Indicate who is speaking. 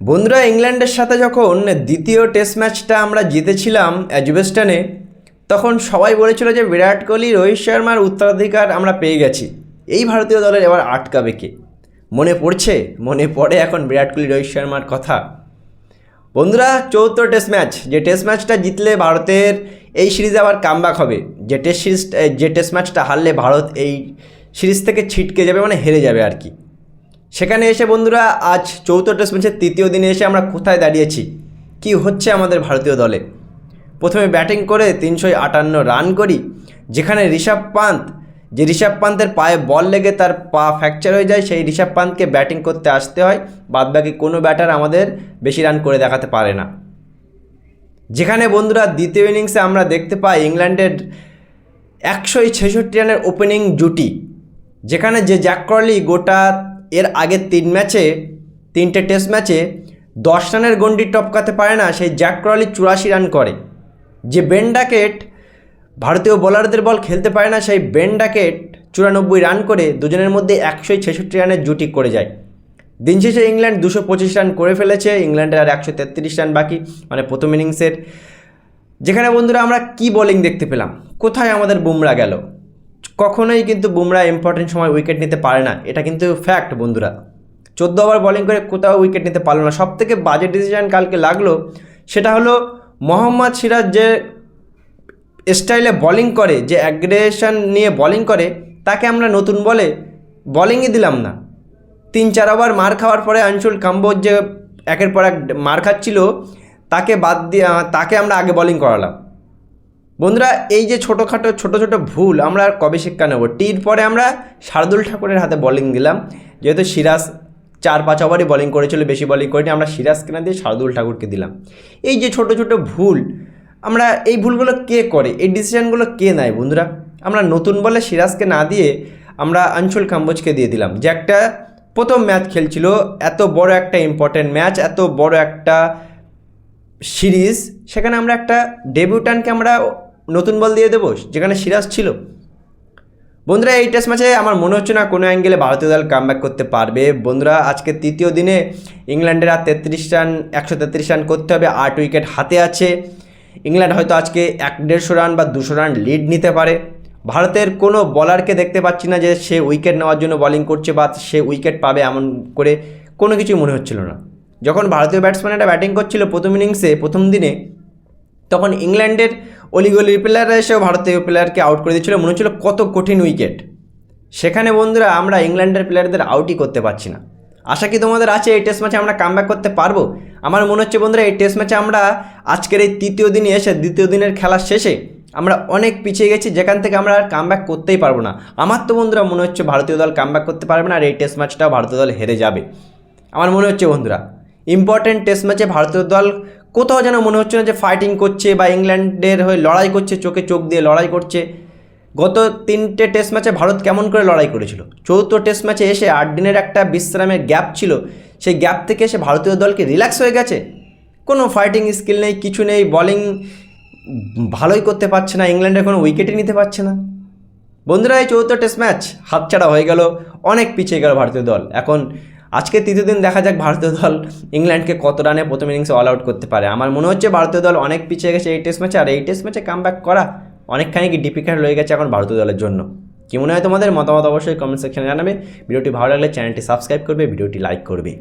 Speaker 1: বন্ধুরা, ইংল্যান্ডের সাথে যখন দ্বিতীয় টেস্ট ম্যাচটা আমরা জিতেছিলাম অ্যাজবেস্টানে, তখন সবাই বলেছিল যে বিরাট কোহলি, রোহিত শর্মার উত্তরাধিকার আমরা পেয়ে গেছি। এই ভারতীয় দলের এবার আটকাবে কে? মনে পড়ছে? মনে পড়ে এখন বিরাট কোহলি, রোহিত শর্মার কথা। বন্ধুরা, চৌদ্দ টেস্ট ম্যাচ যে টেস্ট ম্যাচটা জিতলে ভারতের এই সিরিজে আবার কামব্যাক হবে। যে টেস্ট সিরিজ যে টেস্ট ম্যাচটা হারলে ভারত এই সিরিজ থেকে ছিটকে যাবে মানে হেরে যাবে আর কি। সেখানে এসে বন্ধুরা, আজ চৌদ্দ টেস্ট ম্যাচের তৃতীয় দিনে এসে আমরা কোথায় দাঁড়িয়েছি? কি হচ্ছে আমাদের ভারতীয় দলে? প্রথমে ব্যাটিং করে তিনশো আটান্ন রান করি, যেখানে ঋষভ পান্ত, যে ঋষভ পান্তের পায়ে বল লেগে তার পা ফ্র্যাকচার হয়ে যায়, সেই ঋষভ পান্তকে ব্যাটিং করতে আসতে হয়, বাদবাকি কোনো ব্যাটার আমাদের বেশি রান করে দেখাতে পারে না। যেখানে বন্ধুরা, দ্বিতীয় ইনিংসে আমরা দেখতে পাই ইংল্যান্ডের একশো ছেষট্টি রানের ওপেনিং জুটি, যেখানে যে জ্যাক ক্রলি গোটা এর আগের তিন ম্যাচে, তিনটে টেস্ট ম্যাচে দশ রানের গন্ডি টপকাতে পারে না সেই জ্যাক ক্রলি চুরাশি রান করে। যে বেন ডাকেট ভারতীয় বোলারদের বল খেলতে পারে না সেই বেন ডাকেট চুরানব্বই রান করে দুজনের মধ্যে একশো ছেষট্টি রানের জুটি করে যায়। দিন শেষে ইংল্যান্ড দুশো পঁচিশ রান করে ফেলেছে, ইংল্যান্ডের আর একশো তেত্রিশ রান বাকি মানে প্রথম ইনিংসের। যেখানে বন্ধুরা আমরা কি বোলিং দেখতে পেলাম? কোথায় আমাদের বুমরা গেল? কখনোই কিন্তু বুমরা ইম্পর্টেন্ট সময় উইকেট নিতে পারে না। এটা কিন্তু ফ্যাক্ট বন্ধুরা। চোদ্দ ওভার বোলিং করে কোথাও উইকেট নিতে পারল না। সব থেকে বাজে ডিসিশন কালকে লাগল, সেটা হলো মোহাম্মদ সিরাজ যে স্টাইলে বোলিং করে, যে অ্যাগ্রেশন নিয়ে বোলিং করে, তাকে আমরা নতুন বলে বোলিংই দিলাম না। তিন চার ওভার মার খাওয়ার পরে আঞ্চল কাম্বোজ যে একের পর এক মার খাচ্ছিল, তাকে বাদ দিয়ে, তাকে আমরা আগে বোলিং করালাম। বন্ধুরা, এই যে ছোটোখাটো, ছোটো ছোটো ভুল আমরা আর কবে শিক্ষা নেব? টির পরে আমরা শার্দুল ঠাকুরের হাতে বোলিং দিলাম। যেহেতু সিরাজ চার পাঁচ ওভারই বলিং করেছিল, বেশি বোলিং করিনি, আমরা সিরাজকে না দিয়ে শার্দুল ঠাকুরকে দিলাম। এই যে ছোটো ছোটো ভুল, আমরা এই ভুলগুলো কে করে? এই ডিসিশানগুলো কে নেয় বন্ধুরা? আমরা নতুন বলে সিরাজকে না দিয়ে আমরা আঞ্চল কাম্বোজকে দিয়ে দিলাম। যে একটা প্রথম ম্যাচ খেলছিল, এত বড় একটা ইম্পর্টেন্ট ম্যাচ এত বড় একটা সিরিজ সেখানে আমরা একটা ডেবিউটানকে আমরা নতুন বল দিয়ে দেবো, যেখানে সিরাজ ছিল। বন্ধুরা, এই টেস্ট ম্যাচে আমার মনে হচ্ছে না কোনো অ্যাঙ্গেলে ভারতীয় দল কামব্যাক করতে পারবে। বন্ধুরা, আজকে তৃতীয় দিনে ইংল্যান্ডের আর তেত্রিশ রান, একশো তেত্রিশ রান করতে হবে, আট উইকেট হাতে আছে। ইংল্যান্ড হয়তো আজকে এক দেড়শো রান বা দুশো রান লিড নিতে পারে। ভারতের কোনো বলারকে দেখতে পাচ্ছি না যে সে উইকেট নেওয়ার জন্য বোলিং করছে বা সে উইকেট পাবে এমন করে কোনো কিছুই মনে হচ্ছিল না। যখন ভারতীয় ব্যাটসম্যানেরা ব্যাটিং করছিল প্রথম ইনিংসে প্রথম দিনে, তখন ইংল্যান্ডের অলিগলির প্লেয়াররা এসেও ভারতীয় প্লেয়ারকে আউট করে দিচ্ছিল মনে হচ্ছিল কত কঠিন উইকেট সেখানে বন্ধুরা আমরা ইংল্যান্ডের প্লেয়ারদের আউটই করতে পারছি না। আশা কি তোমাদের আছে এই টেস্ট ম্যাচে আমরা কামব্যাক করতে পারব? আমার মনে হচ্ছে বন্ধুরা এই টেস্ট ম্যাচে আমরা আজকের এই তৃতীয় দিনে এসে, দ্বিতীয় দিনের খেলার শেষে আমরা অনেক পিছিয়ে গেছি, যেখান থেকে আমরা আর কামব্যাক করতেই পারব না। আমার তো বন্ধুরা মনে হচ্ছে ভারতীয় দল কামব্যাক করতে পারবে না আর এই টেস্ট ম্যাচটাও ভারতীয় দল হেরে যাবে। আমার মনে হচ্ছে বন্ধুরা ইম্পর্টেন্ট টেস্ট ম্যাচে ভারতীয় দল কোথাও যেন মনে হচ্ছে না যে ফাইটিং করছে বা ইংল্যান্ডের হয়ে লড়াই করছে, চোখে চোখ দিয়ে লড়াই করছে। গত তিনটে টেস্ট ম্যাচে ভারত কেমন করে লড়াই করেছিল? চৌদ্দ টেস্ট ম্যাচে এসে আট দিনের একটা বিশ্রামের গ্যাপ ছিল। সেই গ্যাপ থেকে এসে ভারতীয় দলকে রিল্যাক্স হয়ে গেছে। কোনো ফাইটিং স্কিল নেই, কিছু নেই বলিং ভালোই করতে পারছে না, ইংল্যান্ডের কোনো উইকেটই নিতে পারছে না। বন্ধুরা, এই চৌদ্দ টেস্ট ম্যাচ হাতছাড়া হয়ে গেল, অনেক পিছিয়ে গেল ভারতীয় দল। এখন আজকে তৃতীয় দিন দেখা যাক ভারতীয় দল ইংল্যান্ডকে কত রানে প্রথম ইনিংসে অল আউট করতে পারে। আমার মনে হচ্ছে ভারতীয় দল অনেক পিছিয়ে গেছে এই টেস্ট ম্যাচে আর এই টেস্ট ম্যাচে কাম করা অনেকখানি কি ডিফিকাল্ট রয়ে গেছে এখন ভারতীয় দলের জন্য। কি মনে হয় তোমাদের? মতামত অবশ্যই কমেন্ট সেকশনে জানাবে। ভিডিওটি ভালো লাগলে চ্যানেলটি সাবস্ক্রাইব করবে, ভিডিওটি লাইক করবে।